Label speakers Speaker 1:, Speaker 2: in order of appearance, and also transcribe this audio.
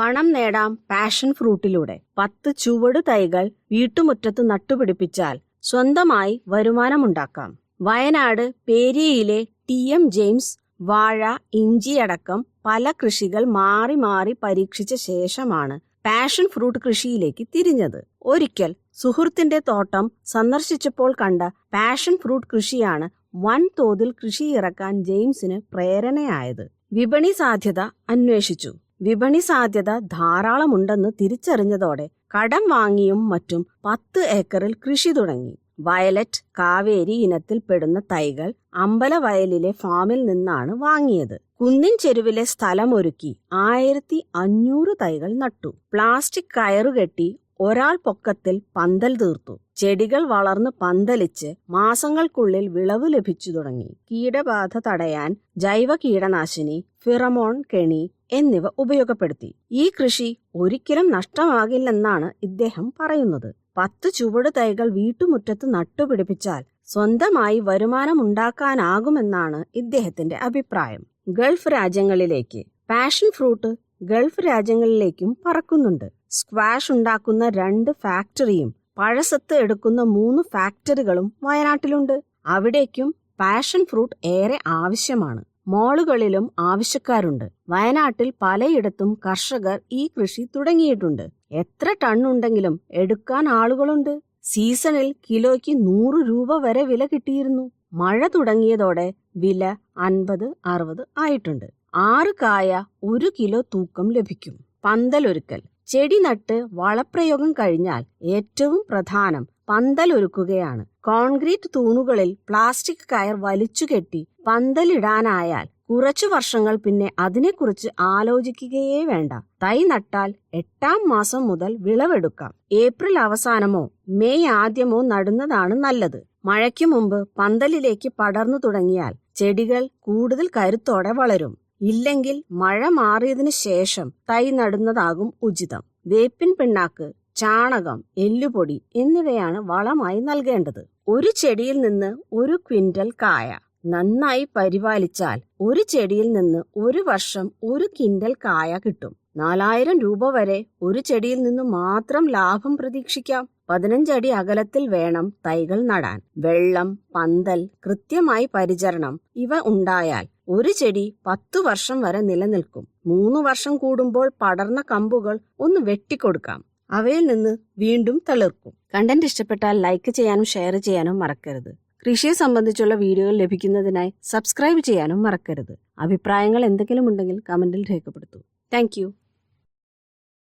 Speaker 1: പണം നേടാം പാഷൻ ഫ്രൂട്ടിലൂടെ. പത്ത് ചുവട് തൈകൾ വീട്ടുമുറ്റത്ത് നട്ടുപിടിപ്പിച്ചാൽ സ്വന്തമായി വരുമാനമുണ്ടാക്കാം. വയനാട് പേരിയയിലെ ടി എം ജെയിംസ് വാഴ ഇഞ്ചി അടക്കം പല കൃഷികൾ മാറി മാറി പരീക്ഷിച്ച ശേഷമാണ് പാഷൻ ഫ്രൂട്ട് കൃഷിയിലേക്ക് തിരിഞ്ഞത്. ഒരിക്കൽ സുഹൃത്തിന്റെ തോട്ടം സന്ദർശിച്ചപ്പോൾ കണ്ട പാഷൻ ഫ്രൂട്ട് കൃഷിയാണ് വൻതോതിൽ കൃഷി ഇറക്കാൻ ജെയിംസിന് പ്രേരണയായത്. വിപണി സാധ്യത അന്വേഷിച്ചു. വിപണി സാധ്യത ധാരാളമുണ്ടെന്ന് തിരിച്ചറിഞ്ഞതോടെ കടം വാങ്ങിയും മറ്റും പത്ത് ഏക്കറിൽ കൃഷി തുടങ്ങി. വയലറ്റ് കാവേരി ഇനത്തിൽപ്പെടുന്ന തൈകൾ അമ്പലവയലിലെ ഫാമിൽ നിന്നാണ് വാങ്ങിയത്. കുന്നിൻ ചെരുവിലെ സ്ഥലമൊരുക്കി ആയിരത്തി അഞ്ഞൂറ് തൈകൾ നട്ടു. പ്ലാസ്റ്റിക് കയറുകെട്ടി ഒരാൾ പൊക്കത്തിൽ പന്തൽ തീർത്തു. ചെടികൾ വളർന്ന് പന്തലിച്ച് മാസങ്ങൾക്കുള്ളിൽ വിളവ് ലഭിച്ചു തുടങ്ങി. കീടബാധ തടയാൻ ജൈവ കീടനാശിനി ഫിറമോൺ കെണി എന്നിവ ഉപയോഗപ്പെടുത്തി. ഈ കൃഷി ഒരിക്കലും നഷ്ടമാകില്ലെന്നാണ് ഇദ്ദേഹം പറയുന്നത്. പത്ത് ചുവട് തൈകൾ വീട്ടുമുറ്റത്ത് നട്ടുപിടിപ്പിച്ചാൽ സ്വന്തമായി വരുമാനമുണ്ടാക്കാനാകുമെന്നാണ് ഇദ്ദേഹത്തിന്റെ അഭിപ്രായം. ഗൾഫ് രാജ്യങ്ങളിലേക്ക് പാഷൻ ഫ്രൂട്ട് ഗൾഫ് രാജ്യങ്ങളിലേക്കും പറക്കുന്നുണ്ട്. സ്ക്വാഷ് ഉണ്ടാക്കുന്ന രണ്ട് ഫാക്ടറിയും പഴസത്ത് എടുക്കുന്ന മൂന്ന് ഫാക്ടറികളും വയനാട്ടിലുണ്ട്. അവിടേക്കും പാഷൻ ഫ്രൂട്ട് ഏറെ ആവശ്യമാണ്. മോളുകളിലും ആവശ്യക്കാരുണ്ട്. വയനാട്ടിൽ പലയിടത്തും കർഷകർ ഈ കൃഷി തുടങ്ങിയിട്ടുണ്ട്. എത്ര ടൺ ഉണ്ടെങ്കിലും എടുക്കാൻ ആളുകളുണ്ട്. സീസണിൽ കിലോയ്ക്ക് നൂറ് രൂപ വരെ വില കിട്ടിയിരുന്നു. മഴ തുടങ്ങിയതോടെ വില അൻപത് അറുപത് ആയിട്ടുണ്ട്. ആറ് കായ ഒരു കിലോ തൂക്കം ലഭിക്കും. പന്തലൊരുക്കൽ. ചെടി നട്ട് വളപ്രയോഗം കഴിഞ്ഞാൽ ഏറ്റവും പ്രധാനം പന്തലൊരുക്കുകയാണ്. കോൺക്രീറ്റ് തൂണുകളിൽ പ്ലാസ്റ്റിക് കയർ വലിച്ചുകെട്ടി പന്തലിടാനായാൽ കുറച്ചു വർഷങ്ങൾ പിന്നെ അതിനെക്കുറിച്ച് ആലോചിക്കുകയേ വേണ്ട. തൈ നട്ടാൽ എട്ടാം മാസം മുതൽ വിളവെടുക്കാം. ഏപ്രിൽ അവസാനമോ മെയ് ആദ്യമോ നടുന്നതാണ് നല്ലത്. മഴയ്ക്കു മുമ്പ് പന്തലിലേക്ക് പടർന്നു തുടങ്ങിയാൽ ചെടികൾ കൂടുതൽ കരുത്തോടെ വളരും. ഇല്ലെങ്കിൽ മഴ മാറിയതിനു ശേഷം തൈ നടുന്നതാകും ഉചിതം. വേപ്പിൻ പിണ്ണാക്ക് ചാണകം എല്ലുപൊടി എന്നിവയാണ് വളമായി നൽകേണ്ടത്. ഒരു ചെടിയിൽ നിന്ന് ഒരു ക്വിന്റൽ കായ. നന്നായി പരിപാലിച്ചാൽ ഒരു ചെടിയിൽ നിന്ന് ഒരു വർഷം ഒരു കിൻഡൽ കായ കിട്ടും. നാലായിരം രൂപ വരെ ഒരു ചെടിയിൽ നിന്ന് മാത്രം ലാഭം പ്രതീക്ഷിക്കാം. പതിനഞ്ചടി അകലത്തിൽ വേണം തൈകൾ നടാൻ. വെള്ളം പന്തൽ കൃത്യമായി പരിചരണം ഇവ ഉണ്ടായാൽ ഒരു ചെടി പത്തു വർഷം വരെ നിലനിൽക്കും. മൂന്ന് വർഷം കൂടുമ്പോൾ പടർന്ന കമ്പുകൾ ഒന്ന് വെട്ടിക്കൊടുക്കാം. അവയിൽ നിന്ന് വീണ്ടും തളിർക്കും. കണ്ടന്റ് ഇഷ്ടപ്പെട്ടാൽ ലൈക്ക് ചെയ്യാനും ഷെയർ ചെയ്യാനും മറക്കരുത്. കൃഷിയെ സംബന്ധിച്ചുള്ള വീഡിയോകൾ ലഭിക്കുന്നതിനായി സബ്സ്ക്രൈബ് ചെയ്യാനും മറക്കരുത്. അഭിപ്രായങ്ങൾ എന്തെങ്കിലും ഉണ്ടെങ്കിൽ കമന്റിൽ രേഖപ്പെടുത്തൂ. താങ്ക്